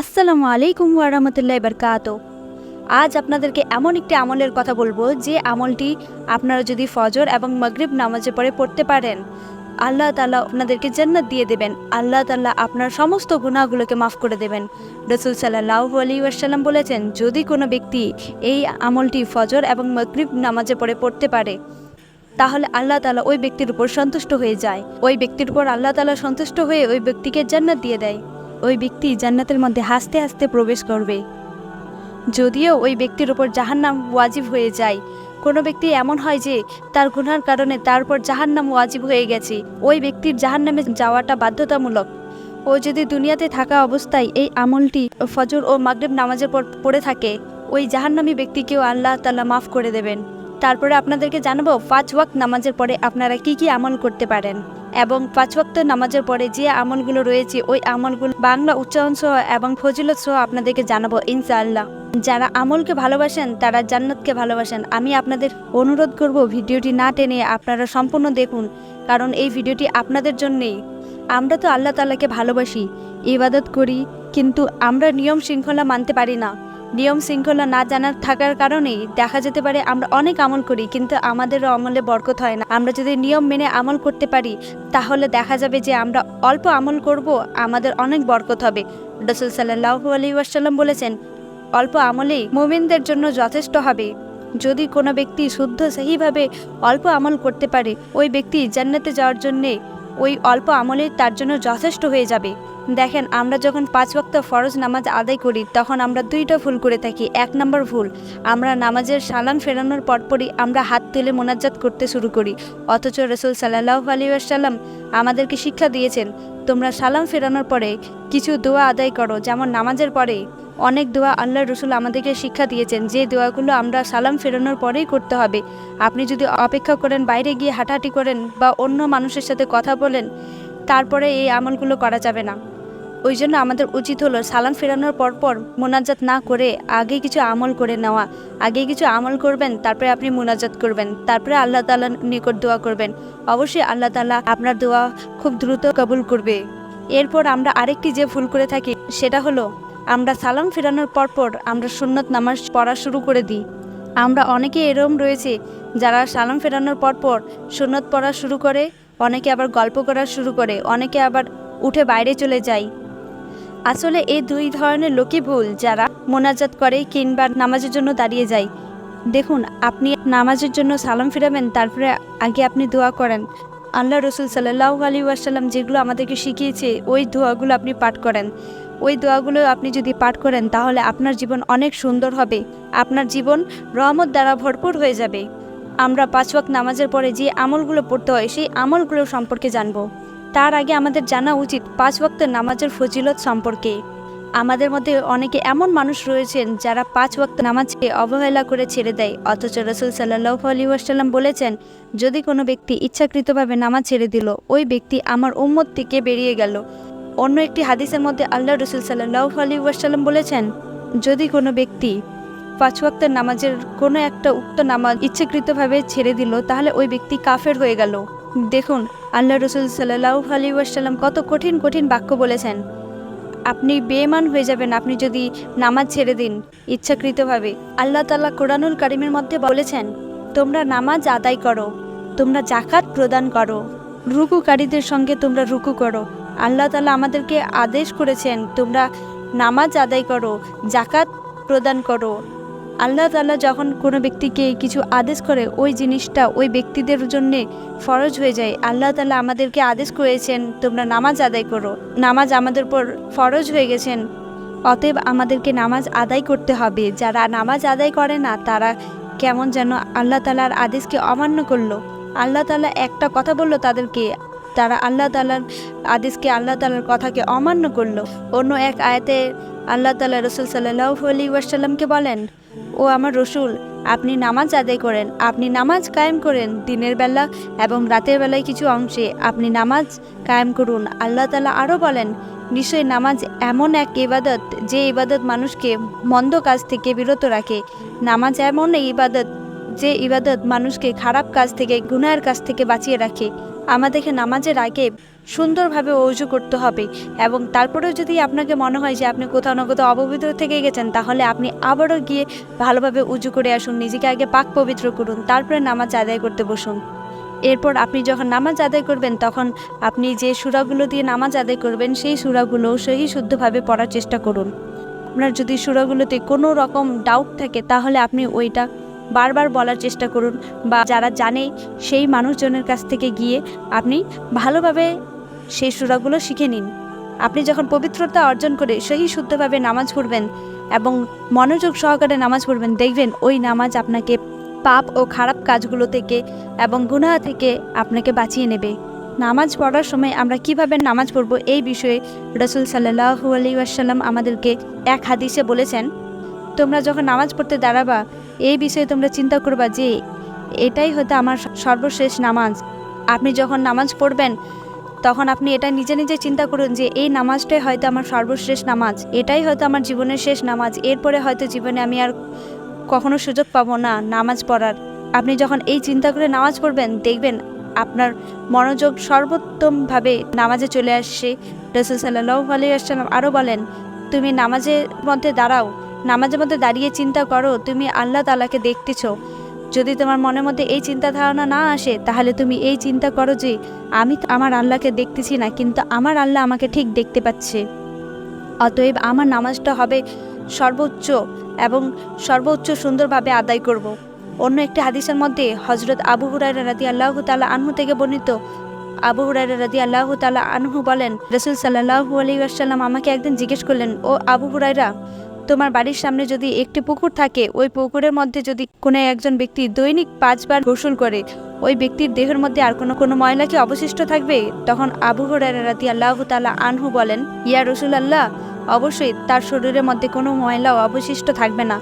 আসসালামু আলাইকুম ওয়ারাহমতুল্লাহ বরকাত আজ আপনাদেরকে এমন একটি আমলের কথা বলব, যে আমলটি আপনারা যদি ফজর এবং মগরিব নামাজে পড়ে পড়তে পারেন, আল্লাহ তালা আপনাদেরকে জান্নাত দিয়ে দেবেন। আল্লাহ তালা আপনার সমস্ত গুণাগুলোকে মাফ করে দেবেন। রসুল সাল্লাহ আলী ওয়াসাল্লাম বলেছেন, যদি কোনো ব্যক্তি এই আমলটি ফজর এবং মগরিব নামাজে পড়ে পড়তে পারে তাহলে আল্লাহ তালা ওই ব্যক্তির উপর সন্তুষ্ট হয়ে যায়। ওই ব্যক্তির উপর আল্লাহ তালা সন্তুষ্ট হয়ে ওই ব্যক্তিকে জান্নাত দিয়ে দেয়। ওই ব্যক্তি জান্নাতের মধ্যে হাসতে হাসতে প্রবেশ করবে। যদিও ওই ব্যক্তির উপর জাহান্নাম ওয়াজিব হয়ে যায়। কোনো ব্যক্তি এমন হয় যে তার গুনার কারণে তার উপর জাহান্নাম ওয়াজিব হয়ে গেছে। ওই ব্যক্তির জাহান্নামে যাওয়াটা বাধ্যতামূলক। ও যদি দুনিয়াতে থাকা অবস্থায় এই আমলটি ফজর ও মাগরেব নামাজের পর পড়ে থাকে, ওই জাহান্নামী ব্যক্তিকেও আল্লাহ তাল্লাহ মাফ করে দেবেন। তারপরে আপনাদেরকে জানাব পাঁচ ওয়াক্ত নামাজের পরে আপনারা কি কি আমল করতে পারেন। এবং পাঁচ ওয়াক্ত নামাজের পরে যে আমলগুলো রয়েছে, ওই আমলগুলো বাংলা উচ্চারণ সহ এবং ফজিলত সহ আপনাদেরকে জানাব ইনশাআল্লাহ। যারা আমলকে ভালোবাসেন, তারা জান্নাতকে ভালোবাসেন। আমি আপনাদের অনুরোধ করব ভিডিওটি না টেনে আপনারা সম্পূর্ণ দেখুন, কারণ এই ভিডিওটি আপনাদের জন্যেই। আমরা তো আল্লাহ তাআলাকে ভালোবাসি, ইবাদত করি, কিন্তু আমরা নিয়ম শৃঙ্খলা মানতে পারি না। নিয়ম শৃঙ্খলা না জানার থাকার কারণেই দেখা যেতে পারে আমরা অনেক আমল করি, কিন্তু আমাদেরও আমলে বরকত হয় না। আমরা যদি নিয়ম মেনে আমল করতে পারি, তাহলে দেখা যাবে যে আমরা অল্প আমল করব, আমাদের অনেক বরকত হবে। রসুল সাল্লাহ আলী ওয়াসাল্লাম বলেছেন, অল্প আমলেই মোমিনদের জন্য যথেষ্ট হবে। যদি কোনো ব্যক্তি শুদ্ধ সেইভাবে অল্প আমল করতে পারে, ওই ব্যক্তি জান্নাতে যাওয়ার জন্যে ওই অল্প আমলে তার জন্য যথেষ্ট হয়ে যাবে। দেখেন, আমরা যখন পাঁচ ওয়াক্ত ফরজ নামাজ আদায় করি, তখন আমরা দুইটা ভুল করে থাকি। এক নম্বর ভুল, আমরা নামাজের সালাম ফেরানোর পরপরই আমরা হাত তুলে মোনাজাত করতে শুরু করি। অথচ রসুল সাল্লাহ আলী আসাল্লাম আমাদেরকে শিক্ষা দিয়েছেন, তোমরা সালাম ফেরানোর পরে কিছু দোয়া আদায় করো, যেমন নামাজের পরে অনেক দোয়া আল্লাহ রসুল আমাদেরকে শিক্ষা দিয়েছেন, যে দোয়াগুলো আমরা সালাম ফেরানোর পরেই করতে হবে। আপনি যদি অপেক্ষা করেন, বাইরে গিয়ে হাঁটাহাঁটি করেন বা অন্য মানুষের সাথে কথা বলেন, তারপরে এই আমলগুলো করা যাবে না। ওই জন্য আমাদের উচিত হলো সালাম ফেরানোর পরপর মোনাজাত না করে আগে কিছু আমল করে নেওয়া। আগে কিছু আমল করবেন, তারপরে আপনি মোনাজাত করবেন। তারপরে আল্লাহ তালার নিকট দোয়া করবেন। অবশ্যই আল্লাহ তালা আপনার দোয়া খুব দ্রুত কবুল করবে। এরপর আমরা আরেকটি যে ভুল করে থাকি, সেটা হলো আমরা সালাম ফেরানোর পরপর আমরা সুন্নত নামাজ পড়া শুরু করে দিই। আমরা অনেকে এরম রয়েছে, যারা সালাম ফেরানোর পরপর সুন্নত পড়া শুরু করে, অনেকে আবার গল্প করা শুরু করে, অনেকে আবার উঠে বাইরে চলে যায়। আসলে এই দুই ধরনের লোকই ভুল যারা মোনাজাত করে কিংবা নামাজের জন্য দাঁড়িয়ে যায়। দেখুন, আপনি নামাজের জন্য সালাম ফিরাবেন, তারপরে আগে আপনি দোয়া করেন। আল্লাহ রসুল সাল্লাহ আলী ওয়াসাল্লাম যেগুলো আমাদেরকে শিখিয়েছে, ওই দোয়াগুলো আপনি পাঠ করেন। ওই দোয়াগুলো আপনি যদি পাঠ করেন, তাহলে আপনার জীবন অনেক সুন্দর হবে। আপনার জীবন রহমত দ্বারা ভরপুর হয়ে যাবে। আমরা পাঁচ ওয়াক্ত নামাজের পরে যে আমলগুলো পড়তে হয়, সেই আমলগুলো সম্পর্কে জানব। তার আগে আমাদের জানা উচিত পাঁচ ওয়াক্ত নামাজের ফজিলত সম্পর্কে। আমাদের মধ্যে অনেকে এমন মানুষ রয়েছেন যারা পাঁচ ওয়াক্ত নামাজকে অবহেলা করে ছেড়ে দেয়। অথচ রসুল সাল্লাহ আলী ওয়াসাল্লাম বলেছেন, যদি কোনো ব্যক্তি ইচ্ছাকৃতভাবে নামাজ ছেড়ে দিল, ওই ব্যক্তি আমার উম্মত থেকে বেরিয়ে গেল। অন্য একটি হাদিসের মধ্যে আল্লাহ রসুল সাল্লাহ আলী ওয়াসাল্লাম বলেছেন, যদি কোনো ব্যক্তি পাঁচ ওয়াক্তের নামাজের কোনো একটা উক্ত নামাজ ইচ্ছাকৃতভাবে ছেড়ে দিল, তাহলে ওই ব্যক্তি কাফের হয়ে গেল। দেখুন, আল্লাহ রসুল সাল্লাহ আলী ওয়াসাল্লাম কত কঠিন কঠিন বাক্য বলেছেন। আপনি বেমান হয়ে যাবেন, আপনি যদি নামাজ ছেড়ে দিন, ইচ্ছাকৃতভাবে। আল্লাহ তালা কোরআনুল কারিমের মধ্যে বলেছেন, তোমরা নামাজ আদায় করো, তোমরা জাকাত প্রদান করো, রুকুকারীদের সঙ্গে তোমরা রুকু করো। আল্লাহ তালা আমাদেরকে আদেশ করেছেন, তোমরা নামাজ আদায় করো জাকাত প্রদান করো। আল্লাহ তালা যখন কোনো ব্যক্তিকে কিছু আদেশ করে, ওই জিনিসটা ওই ব্যক্তিদের জন্যে ফরজ হয়ে যায়। আল্লাহ তালা আমাদেরকে আদেশ করেছেন, তোমরা নামাজ আদায় করো। নামাজ আমাদের উপর ফরজ হয়ে গেছেন। অতএব আমাদেরকে নামাজ আদায় করতে হবে। যারা নামাজ আদায় করে না, তারা কেমন যেন আল্লাহ তালার আদেশকে অমান্য করল। আল্লাহ তালা একটা কথা বলল তাদেরকে। তারা আল্লাহ তালার আদেশকে, আল্লাহ তালার কথাকে অমান্য করল। অন্য এক আয়াতে আল্লাহ তালা রসুল সাল্লাহ আলী ওয়াসাল্লামকে বলেন ও আমার রসুল, আপনি নামাজ আদায় করেন, আপনি নামাজ কায়েম করেন দিনের বেলা এবং রাতের বেলায় কিছু অংশে আপনি নামাজ কায়েম করুন। আল্লাহ তালা আরও বলেন, নিশ্চয়ই নামাজ এমন এক ইবাদত যে ইবাদত মানুষকে মন্দ কাজ থেকে বিরত রাখে। নামাজ এমন ইবাদত যে ইবাদত মানুষকে খারাপ কাজ থেকে, গুনাহের কাজ থেকে বাঁচিয়ে রাখে। আমাদেরকে নামাজের আগে সুন্দরভাবে অজু করতে হবে এবং তারপরেও যদি আপনাকে মনে হয় যে আপনি কোথাও না কোথাও অপবিত্র থেকে গেছেন, তাহলে আপনি আবারও গিয়ে ভালোভাবে উজু করে আসুন, নিজেকে আগে পাক পবিত্র করুন, তারপরে নামাজ আদায় করতে বসুন। এরপর আপনি যখন নামাজ আদায় করবেন, তখন আপনি যে সুরাগুলো দিয়ে নামাজ আদায় করবেন, সেই সুরাগুলো সেই শুদ্ধভাবে পড়ার চেষ্টা করুন। আপনার যদি সুরাগুলোতে কোনো রকম ডাউট থাকে, তাহলে আপনি ওইটা বারবার বলার চেষ্টা করুন বা যারা জানে সেই মানুষজনের কাছ থেকে গিয়ে আপনি ভালোভাবে সেই সুরাগুলো শিখে নিন। আপনি যখন পবিত্রতা অর্জন করে সেই শুদ্ধভাবে নামাজ পড়বেন এবং মনোযোগ সহকারে নামাজ পড়বেন, দেখবেন ওই নামাজ আপনাকে পাপ ও খারাপ কাজগুলো থেকে এবং গুনাহ থেকে আপনাকে বাঁচিয়ে নেবে। নামাজ পড়ার সময় আমরা কীভাবে নামাজ পড়ব এই বিষয়ে রসুল সাল্লাহু আলী আসাল্লাম আমাদেরকে এক হাদিসে বলেছেন তোমরা যখন নামাজ পড়তে দাঁড়াবা, এই বিষয়ে তোমরা চিন্তা করবা যে, এটাই হয়তো আমার সর্বশেষ নামাজ। আপনি যখন নামাজ পড়বেন, তখন আপনি এটা নিজে নিজে চিন্তা করুন যে, এই নামাজটাই হয়তো আমার সর্বশেষ নামাজ, এটাই হয়তো আমার জীবনের শেষ নামাজ, এরপরে হয়তো জীবনে আমি আর কখনো সুযোগ পাবো না নামাজ পড়ার। আপনি যখন এই চিন্তা করে নামাজ পড়বেন, দেখবেন আপনার মনোযোগ সর্বোত্তমভাবে নামাজে চলে আসছে রসুল সাল্লাহ আলী আসসালাম আরও বলেন, তুমি নামাজের মধ্যে দাঁড়াও নামাজের মধ্যে দাঁড়িয়ে চিন্তা করো, তুমি আল্লাহ তালাকে দেখতেছ যদি তোমার মনের মধ্যে এই চিন্তা ধারণা না আসে, তাহলে তুমি এই চিন্তা করো যে, আমি আমার আল্লাহকে দেখতেছি না, কিন্তু আমার আল্লাহ আমাকে ঠিক দেখতে পাচ্ছে অতএব আমার নামাজটা হবে সর্বোচ্চ এবং সর্বোচ্চ সুন্দরভাবে আদায় করব। অন্য একটি হাদিসের মধ্যে হজরত আবু হুরাইরা রাদি আল্লাহ তালা আনহু থেকে বর্ণিত, আবু হুরাইরা রাদি আল্লাহ তালা আনহু বলেন, রসুল সাল্লাহু আলী আসাল্লাম আমাকে একদিন জিজ্ঞেস করলেন, ও আবু হুরাইরা তোমার বাড়ির সামনে যদি একটি পুকুর থাকে, ওই পুকুরের মধ্যে যদি কোনো একজন ব্যক্তি দৈনিক পাঁচবার গোসল করে, ওই ব্যক্তির দেহের মধ্যে আর কোনো কোনো ময়লা কি অবশিষ্ট থাকবে? তখন আবু হরারাতি রাতি আল্লাহ তালা আনহু বলেন, ইয়া রসুল আল্লাহ অবশ্যই তার শরীরের মধ্যে কোনো ময়লা অবশিষ্ট থাকবে না।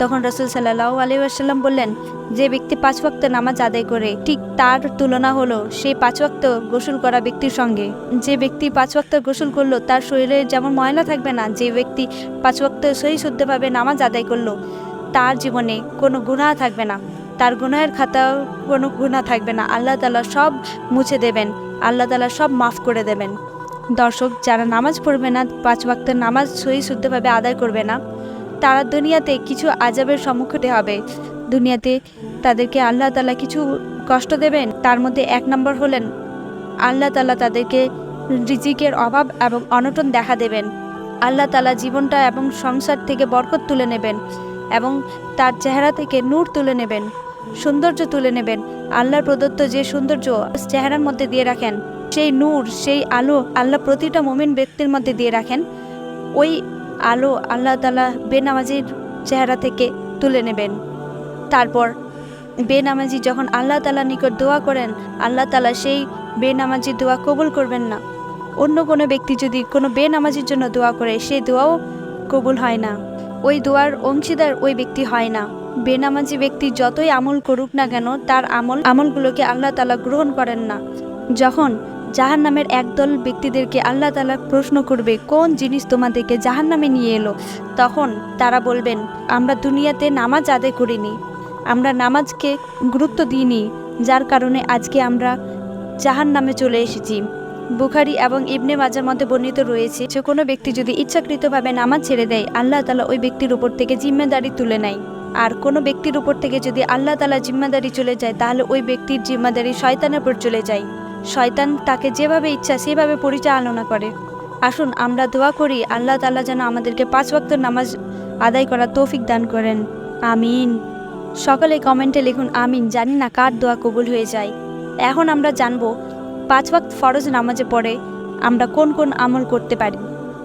তখন রসুল সাল্লাহ আলী আসাল্লাম বললেন, যে ব্যক্তি পাঁচ ওয়াক্ত নামাজ আদায় করে, ঠিক তার তুলনা হলো সেই পাঁচ ওয়াক্ত গোসল করা ব্যক্তির সঙ্গে। যে ব্যক্তি পাঁচ ওয়াক্ত গোসল করল, তার শরীরে যেমন ময়লা থাকবে না, যে ব্যক্তি পাঁচ ওয়াক্ত সহি শুদ্ধভাবে নামাজ আদায় করল, তার জীবনে কোনো গুনাহ থাকবে না। তার গুনাহের খাতাও কোনো গুনাহ থাকবে না। আল্লাহ তালা সব মুছে দেবেন, আল্লাহ তালা সব মাফ করে দেবেন। দর্শক, যারা নামাজ পড়বে না, পাঁচ ওয়াক্তের নামাজ সহি শুদ্ধভাবে আদায় করবে না তারা দুনিয়াতে কিছু আজাবের সম্মুখীন হবে। দুনিয়াতে তাদেরকে আল্লাহ তালা কিছু কষ্ট দেবেন। তার মধ্যে এক নম্বর হলেন, আল্লাহ তালা তাদেরকে রিজিকের অভাব এবং অনটন দেখা দেবেন। আল্লাহ তালা জীবনটা এবং সংসার থেকে বরকত তুলে নেবেন এবং তার চেহারা থেকে নূর তুলে নেবেন, সৌন্দর্য তুলে নেবেন। আল্লাহর প্রদত্ত যে সৌন্দর্য চেহারার মধ্যে দিয়ে রাখেন, সেই নূর, সেই আলো আল্লাহ প্রতিটা মুমিন ব্যক্তির মধ্যে দিয়ে রাখেন। ওই আলো আল্লাহ তালা বেনামাজির চেহারা থেকে তুলে নেবেন। তারপর বেনামাজি যখন আল্লাহ তালা নিকট দোয়া করেন, আল্লাহ তালা সেই বেনামাজির দোয়া কবুল করবেন না। অন্য কোনো ব্যক্তি যদি কোনো বেনামাজির জন্য দোয়া করে সেই দোয়াও কবুল হয় না। ওই দোয়ার অংশীদার ওই ব্যক্তি হয় না। বেনামাজি ব্যক্তি যতই আমল করুক না কেন, তার আমল, আমলগুলোকে আল্লাহ তালা গ্রহণ করেন না। যখন জাহান নামের একদল ব্যক্তিদেরকে আল্লাহ তালা প্রশ্ন করবে, কোন জিনিস তোমাদেরকে জাহান নামে নিয়ে এলো? তখন তারা বলবেন, আমরা দুনিয়াতে নামাজ আদায় করিনি, আমরা নামাজকে গুরুত্ব দিইনি, যার কারণে আজকে আমরা জাহান নামে চলে এসেছি। বুখারি এবং ইবনে মাজার মধ্যে বর্ণিত রয়েছে, যে কোনো ব্যক্তি যদি ইচ্ছাকৃতভাবে নামাজ ছেড়ে দেয়, আল্লাহ তালা ওই ব্যক্তির উপর থেকে জিম্মেদারি তুলে নেয়। আর কোনো ব্যক্তির উপর থেকে যদি আল্লাহ তালা জিম্মাদারি চলে যায়, তাহলে ওই ব্যক্তির জিম্মাদারি শয়তানের উপর চলে যায়। শয়তান তাকে যেভাবে ইচ্ছা সেভাবে পরিচালনা করে। আসুন, আমরা দোয়া করি, আল্লাহ তালা যেন আমাদেরকে পাঁচ ওয়াক্ত নামাজ আদায় করার তৌফিক দান করেন। আমিন। সকলে কমেন্টে লিখুন, আমিন। জানি না কার দোয়া কবুল হয়ে যায়। এখন আমরা জানব, পাঁচ ওয়াক্ত ফরজ নামাজে পড়ে আমরা কোন কোন আমল করতে পারি?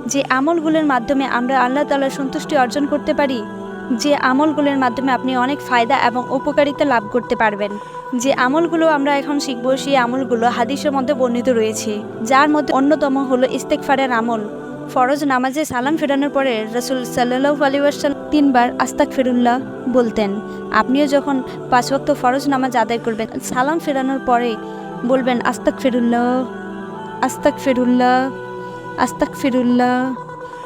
যে আমলগুলোর মাধ্যমে আমরা আল্লাহ তালার সন্তুষ্টি অর্জন করতে পারি? যে আমলগুলোর মাধ্যমে আপনি অনেক ফায়দা এবং উপকারিতা লাভ করতে পারবেন। যে আমলগুলো আমরা এখন শিখব, সেই আমলগুলো হাদিসের মধ্যে বর্ণিত রয়েছে। যার মধ্যে অন্যতম হলো ইস্তেকফারের আমল। ফরজ নামাজে সালাম ফেরানোর পরে রসুল সাল্লাহ আলী ওয়াসাল তিনবার আস্তাক ফেরুল্লাহ বলতেন। আপনিও যখন পাঁচ ওয়াক্ত ফরজ নামাজ আদায় করবেন, সালাম ফেরানোর পরে বলবেন আস্তাক ফেরুল্লাহ আস্তাক ফেরুল্লাহ আস্তাক ফেরুল্লাহ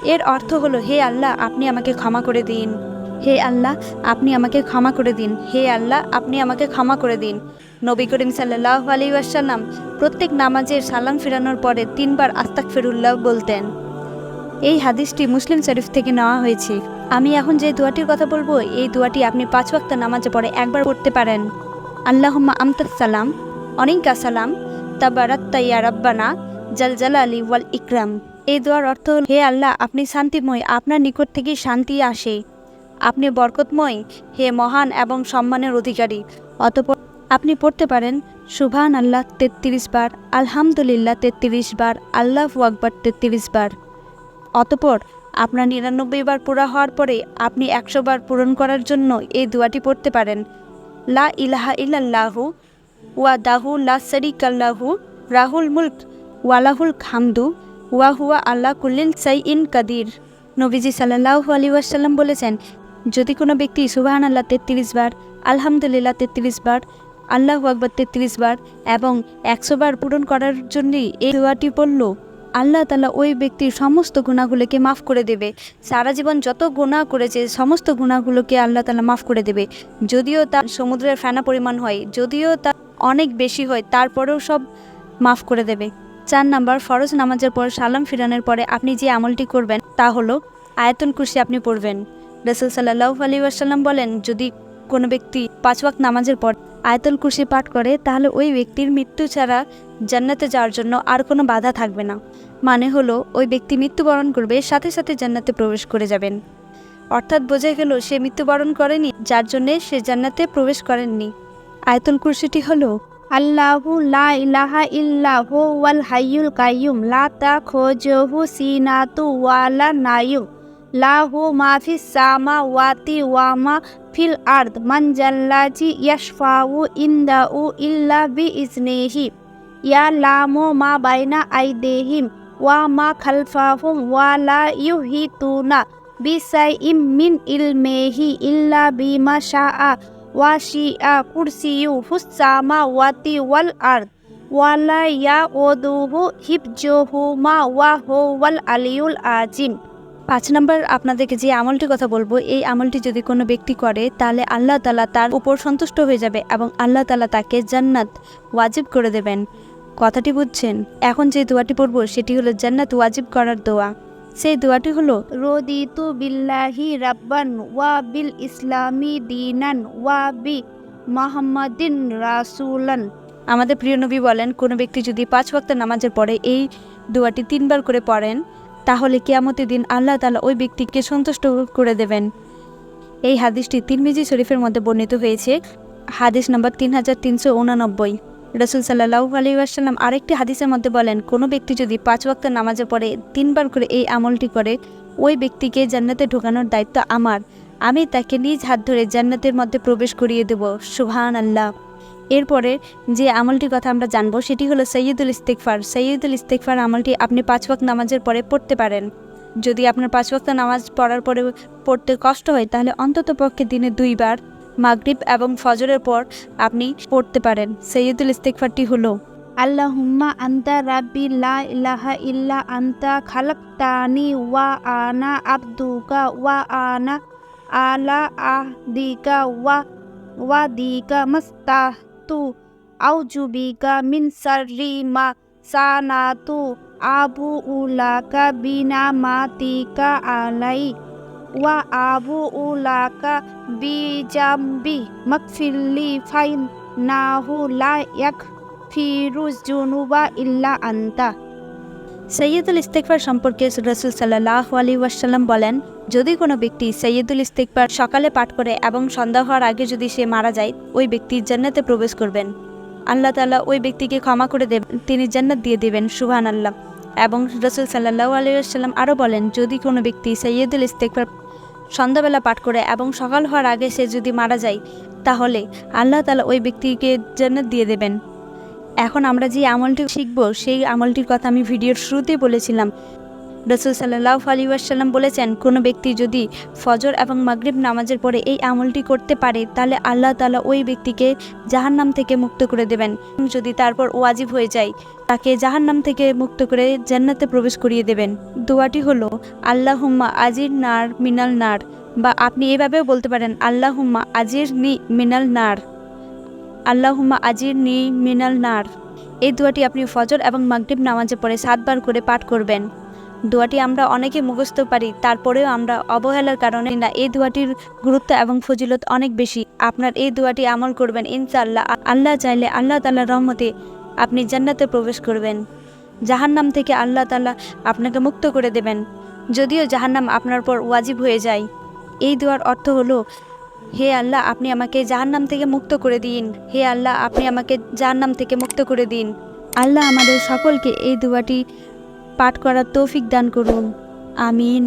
এর অর্থ হলো, হে আল্লাহ, আপনি আমাকে ক্ষমা করে দিন। হে আল্লাহ, আপনি আমাকে ক্ষমা করে দিন। হে আল্লাহ, আপনি আমাকে ক্ষমা করে দিন। নবী করিম সাল্লাহ আলী ওয়াসাল্লাম প্রত্যেক নামাজের সালাম ফেরানোর পরে তিনবার আস্তাক ফেরুল্লাহ বলতেন। এই হাদিসটি মুসলিম শরীফ থেকে নেওয়া হয়েছে। আমি এখন যে দোয়াটির কথা বলব, এই দোয়াটি আপনি পাঁচ ওয়াক্ত নামাজে পড়ে একবার পড়তে পারেন। আল্লাহুম্মা আমতাস সালাম, অনিকা সালাম তাবারাত্তা ইয়া রাব্বানা জাল আলী ওয়াল ইকরাম। এই দোয়ার অর্থ হে আল্লাহ, আপনি শান্তিময়, আপনার নিকট থেকে শান্তি আসে। আপনি বরকতময়, হে মহান এবং সম্মানের অধিকারী। অতপর আপনি পড়তে পারেন সুবহান আল্লাহ তেত্রিশ বার, আলহামদুলিল্লাহ তেত্রিশ বার, আল্লাহ আকবর তেত্রিশ বার। অতপর আপনার নিরানব্বই বার পুরা হওয়ার পরে আপনি একশো বার পূরণ করার জন্য এই দোয়াটি পড়তে পারেন। লা ইলাহা ইল্লাল্লাহু ওয়া দাহু লা শরিকাল্লাহু, রাহুল মুলক ওয়ালাহুল খামদু ওয়া হুয়া আল্লাহ কুল্লিল সাই ইন কাদির। নবীজি সাল্লাল্লাহু আলী ওয়াসাল্লাম বলেছেন যদি কোনো ব্যক্তি সুবাহান আল্লাহ তেত্রিশ বার, আলহামদুলিল্লাহ তেত্রিশ বার, আল্লাহ আকবর তেত্রিশ বার এবং একশো বার পূরণ করার জন্যই এই দোয়াটি পড়ল, আল্লাহ তালা ওই ব্যক্তির সমস্ত গুণাগুলোকে মাফ করে দেবে। সারা জীবন যত গুণা করেছে, সমস্ত গুণাগুলোকে আল্লাহ তালা মাফ করে দেবে। যদিও তার সমুদ্রের ফেনা পরিমাণ হয়, যদিও তা অনেক বেশি হয়, তারপরেও সব মাফ করে দেবে। চার নাম্বার, ফরজ নামাজের পর সালাম ফিরানোর পরে আপনি যে আমলটি করবেন তা হলো আয়তন কুরসি আপনি পড়বেন। রসুল সাল্লাহ আলী আসাল্লাম বলেন, যদি কোনো ব্যক্তি পাঁচ ওয়াক্ত নামাজের পর আয়াতুল কুরসি পাঠ করে, তাহলে ওই ব্যক্তির মৃত্যু ছাড়া জান্নাতে যাওয়ার জন্য আর কোনো বাধা থাকবে না। মানে হলো, ওই ব্যক্তি মৃত্যুবরণ করবে, সাথে সাথে জান্নাতে প্রবেশ করে যাবেন। অর্থাৎ বোঝা গেল, সে মৃত্যুবরণ করেনি, যার জন্যে সে জান্নাতে প্রবেশ করেননি। আয়াতুল কুরসিটি হলো, আল্লাহু লা ইলাহা ইল্লাহু ওয়াল হাইয়ুল কাইয়ুম, লা তাখুজুহু সিনাতু ওয়ালা নায়ুম। লাহু মা ফিস সামাওয়াতি ওয়া মা ফিল আরদ মান জাল্লাজি ইয়াশফাউ ইনদাউ ইল্লা বিইজনিহি। ইয়ালামু মা বাইনা আইদেহিম ওয়া মা খালফাহুম ওয়া লা ইউহিতুনা বিসাইইম মিন ইলমিহি ইল্লা বিমা শাআ। ওয়াশিয়া কুরসিয়ু হুসামা ওয়াতি ওয়াল আরদ। ওয়ালা ইয়া ওদুহু হিবজুহুমা ওয়া হুয়াল আলিউল আজিম। পাঁচ নম্বর আপনাদেরকে যে আমলটির কথা বলব, এই আমলটি যদি কোনো ব্যক্তি করে, তাহলে আল্লাহ তালা তার উপর সন্তুষ্ট হয়ে যাবে এবং আল্লাহ তালা তাকে জান্নাত ওয়াজিব করে দেবেন। কথাটি বুঝছেন? এখন যে দোয়াটি পড়ব, সেটি হলো জান্নাত ওয়াজিব করার দোয়া। সেই দোয়াটি হলো, রদিতু বিল্লাহি রাব্বান ওয়া বিল ইসলামি দিনান ওয়া বি মুহাম্মাদিন রাসূলান। আমাদের প্রিয় নবী বলেন, কোনো ব্যক্তি যদি পাঁচ ওয়াক্ত নামাজের পরে এই দোয়াটি তিনবার করে পড়েন তাহলে কেয়ামতের দিন আল্লাহ তালা ওই ব্যক্তিকে সন্তুষ্ট করে দেবেন। এই হাদিসটি তিরমিজি শরীফের মধ্যে বর্ণিত হয়েছে। হাদিস নম্বর তিন হাজার তিনশো উননব্বই। রসুল সাল্লাহ আলী আসাল্লাম আরেকটি হাদিসের মধ্যে বলেন, কোনো ব্যক্তি যদি পাঁচ ওয়াক্ত নামাজে পড়ে তিনবার করে এই আমলটি করে, ওই ব্যক্তিকে জান্নাতে ঢোকানোর দায়িত্ব আমার। আমি তাকে নিজ হাত ধরে জান্নাতের মধ্যে প্রবেশ করিয়ে দেব। সুহান আল্লাহ এরপরে যে আমলটির কথা আমরা জানব, সেটি হলো সৈয়দুল ইস্তেকফার সৈয়দুল ইস্তেকফার আমলটি আপনি পাঁচ ওয়াক্ত নামাজের পরে পড়তে পারেন। যদি আপনার পাঁচ ওয়াক্ত নামাজ পড়ার পরে পড়তে কষ্ট হয়, তাহলে অন্তত পক্ষে দিনে দুইবার মাগরিব এবং ফজরের পর আপনি পড়তে পারেন। সৈয়দুল ইস্তেকফারটি হলো, আল্লাহুম্মা আন্তা রাব্বি লা ইলাহা ইল্লা আন্তা খালাকতানি ওয়া আনা আবদুকা ওয়া আনা আলা আহদিকা ওয়া ওয়াদিকা মাস্তাতু আউজুবিকা মিন শাররি মা সানাতু আবু উলাকা বিনা মাতিকা আলাই ওয়া আবু উলাকা বিজাম্বি মাকফিল্লি ফাইন নাহু লা ইয়াক ফিরুজ জুনুবা ইল্লা আন্তা সৈয়দুল ইস্তেকবার সম্পর্কে রসুল সাল্লাহ আলী ওয়াসাল্লাম বলেন যদি কোনো ব্যক্তি সৈয়দুল ইস্তেকবার সকালে পাঠ করে এবং সন্ধ্যা হওয়ার আগে যদি সে মারা যায়, ওই ব্যক্তি জান্নাতে প্রবেশ করবেন। আল্লাহ তালা ওই ব্যক্তিকে ক্ষমা করে দেবেন, তিনি জান্নাত দিয়ে দেবেন সুহান আল্লাহ এবং রসুল সাল্লাহ আলী আসাল্লাম আরও বলেন, যদি কোনো ব্যক্তি সৈয়দুল ইস্তেকবার সন্ধ্যাবেলা পাঠ করে এবং সকাল হওয়ার আগে সে যদি মারা যায়, তাহলে আল্লাহ তালা ওই ব্যক্তিকে জান্নাত দিয়ে দেবেন। এখন আমরা যে আমলটি শিখব, সেই আমলটির কথা আমি ভিডিওর শুরুতেই বলেছিলাম। রসুল সাল্লাহ আলী আসাল্লাম বলেছেন, কোনো ব্যক্তি যদি ফজর এবং মাগরিব নামাজের পরে এই আমলটি করতে পারে, তাহলে আল্লাহ তালা ওই ব্যক্তিকে জাহান্নাম থেকে মুক্ত করে দেবেন। যদি তারপর ওয়াজিব হয়ে যায়, তাকে জাহান্নাম থেকে মুক্ত করে জান্নাতে প্রবেশ করিয়ে দেবেন। দোয়াটি হলো, আল্লাহুম্মা আজির নার মিনাল নার, বা আপনি এভাবেও বলতে পারেন, আল্লাহুম্মা আজির নি মিনাল নার, আল্লাহুম্মা আজির নি মিনাল নার। এই দোয়াটি আপনি ফজর এবং মাগরিব নামাজে পড়ে সাতবার করে পাঠ করবেন। দোয়াটি আমরা অনেকে মুখস্থ পারি, তারপরেও আমরা অবহেলার কারণে না, এই দোয়াটির গুরুত্ব এবং ফজিলত অনেক বেশি। আপনার এই দোয়াটি আমল করবেন, ইনশাআল্লাহ। আল্লাহ চাইলে আল্লাহ তাল্লাহ রহমতে আপনি জান্নাতে প্রবেশ করবেন। জাহান্নাম থেকে আল্লাহ তাল্লাহ আপনাকে মুক্ত করে দেবেন। যদিও জাহান্নাম আপনার পর ওয়াজিব হয়ে যায়। এই দোয়ার অর্থ হলো, হে আল্লাহ, আপনি আমাকে জাহান্নাম থেকে মুক্ত করে দিন। হে আল্লাহ, আপনি আমাকে জাহান্নাম থেকে মুক্ত করে দিন। আল্লাহ আমাদের সকলকে এই দোয়াটি পাঠ করার তৌফিক দান করুন। আমিন।